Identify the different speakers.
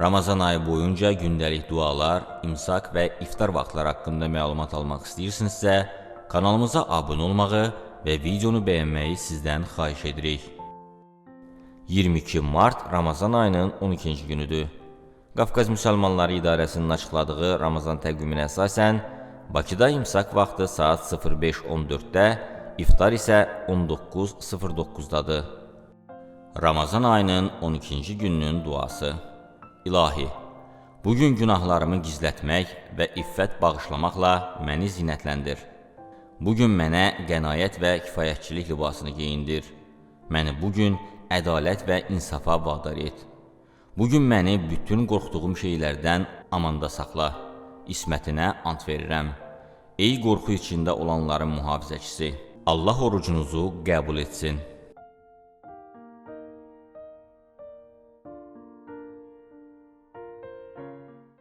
Speaker 1: Ramazan ayı boyunca gündəlik dualar, imsak və iftar vaxtları haqqında məlumat almaq istəyirsinizsə, kanalımıza abunə olmağı və videonu bəyənməyi sizdən xahiş edirik. 22 mart Ramazan ayının 12-ci günüdür. Qafqaz Müsəlmanları İdarəsinin açıqladığı Ramazan təqviminə əsasən Bakıda imsak vaxtı saat 05:14-də, iftar isə 19:09-dadır. Ramazan ayının 12-ci gününün duası. İlahi, bu gün günahlarımı gizlətmək və iffət bağışlamaqla məni zinətləndir. Bu gün mənə qənaət və kifayətçilik libasını geyindir. Məni bu gün ədalət və insafa vadar et. Bu gün məni bütün qorxduğum şeylərdən amanda saxla. İsmətinə ant verirəm. Ey qorxu içində olanların mühafizəçisi, Allah orucunuzu qəbul etsin.